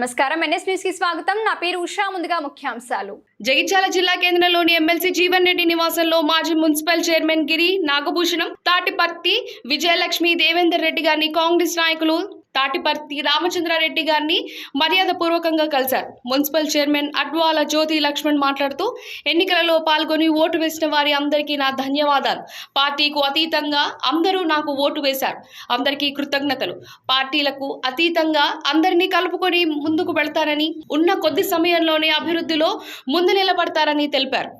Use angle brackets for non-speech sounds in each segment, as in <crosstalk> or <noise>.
నమస్కారం. ఎన్ఎస్ న్యూస్కి స్వాగతం. నా పేరు ఉషా. ముందుగా ముఖ్యాంశాలు. జగిత్యాల జిల్లా కేంద్రంలోని ఎమ్మెల్సీ జీవన్ రెడ్డి నివాసంలో మాజీ మున్సిపల్ చైర్మన్ గిరి నాగభూషణం తాటిపర్తి విజయలక్ష్మి దేవేందర్ రెడ్డి గారిని కాంగ్రెస్ నాయకులు తాటిపర్తి రామచంద్రారెడ్డి గారిని మర్యాద పూర్వకంగా కలిశారు. మున్సిపల్ చైర్మన్ అడ్వాల జ్యోతి లక్ష్మణ్ మాట్లాడుతూ ఎన్నికలలో పాల్గొని ఓటు వేసిన వారి అందరికీ నా ధన్యవాదాలు. పార్టీకు అతీతంగా అందరూ నాకు ఓటు వేశారు. అందరికీ కృతజ్ఞతలు. పార్టీలకు అతీతంగా అందరినీ కలుపుకొని ముందుకు వెళ్తారని ఉన్న కొద్ది సమయంలోనే అభివృద్ధిలో ముందు నిలబడతారని తెలిపారు.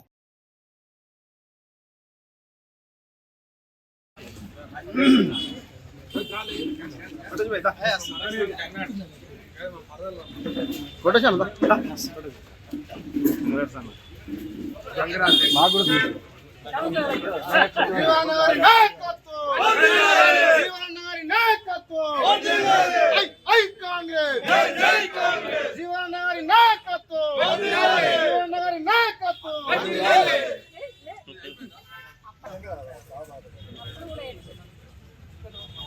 <clears throat> కొట్టేశాను మాకు కూడా నాయకత్వం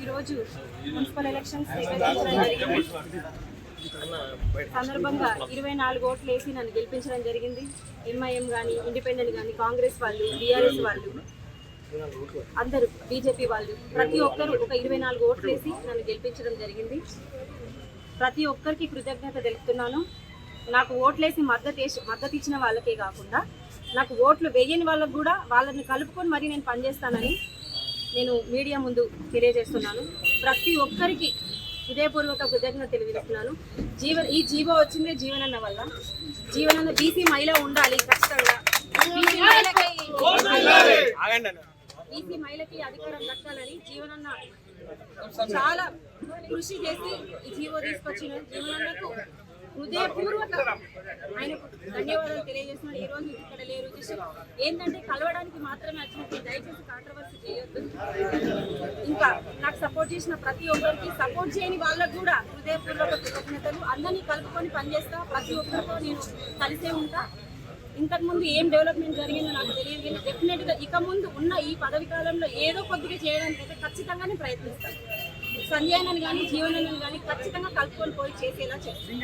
ఈరోజు మున్సిపల్ ఎలక్షన్స్ నిర్వహించడం జరిగింది సందర్భంగా ఇరవై నాలుగు ఓట్లు వేసి నన్ను గెలిపించడం జరిగింది. ఎంఐఎం కానీ ఇండిపెండెంట్ కానీ కాంగ్రెస్ వాళ్ళు బీఆర్ఎస్ వాళ్ళు అందరూ బీజేపీ వాళ్ళు ప్రతి ఒక్కరు ఒక ఇరవై నాలుగు ఓట్లు వేసి నన్ను గెలిపించడం జరిగింది. ప్రతి ఒక్కరికి కృతజ్ఞత తెలుపుతున్నాను. నాకు ఓట్లేసి మద్దతు వేసి- మద్దతు ఇచ్చిన వాళ్ళకే కాకుండా నాకు ఓట్లు వేయని వాళ్ళకు కూడా వాళ్ళని కలుపుకొని మరీ నేను పనిచేస్తానని నేను మీడియా ముందు తెలియజేస్తున్నాను. ప్రతి ఒక్కరికి హృదయపూర్వక కృతజ్ఞత తెలియజేస్తున్నాను. జీవ ఈ జీవో వచ్చిందే జీవనన్న వల్ల. జీవనన్న బీసీ మహిళ ఉండాలి ఖచ్చితంగా. బీసీ మహిళకి అధికారం దక్కాలని జీవనన్న చాలా కృషి చేసి ఈ జీవో తీసుకొచ్చిన జీవనన్నకు హృదయపూర్వక ఆయనకు ధన్యవాదాలు తెలియజేస్తున్నాను. ఈ రోజు ఇక్కడ లేరు. ఏంటంటే కలవడానికి మాత్రమే వచ్చినట్టు దయచేసి కాంట్రవర్సీ చేయొద్దు. ఇంకా నాకు సపోర్ట్ చేసిన ప్రతి ఒక్కరికి సపోర్ట్ చేయని వాళ్ళకు కూడా హృదయపూర్వక కృతజ్ఞతలు. అందరినీ కలుపుకొని పనిచేస్తా. ప్రతి ఒక్కరితో నేను కలిసే ఉంటా. ఇంతకు ముందు ఏం డెవలప్మెంట్ జరిగిందో నాకు తెలియదు. కానీ డెఫినెట్గా ఇక ముందు ఉన్న ఈ పదవి కాలంలో ఏదో కొద్దిగా చేయడానికి అయితే ఖచ్చితంగానే ప్రయత్నిస్తాను. సంజయనని కానీ జీవనని కానీ ఖచ్చితంగా కలుపుకొని పోయి చేసేలా చేస్తాను.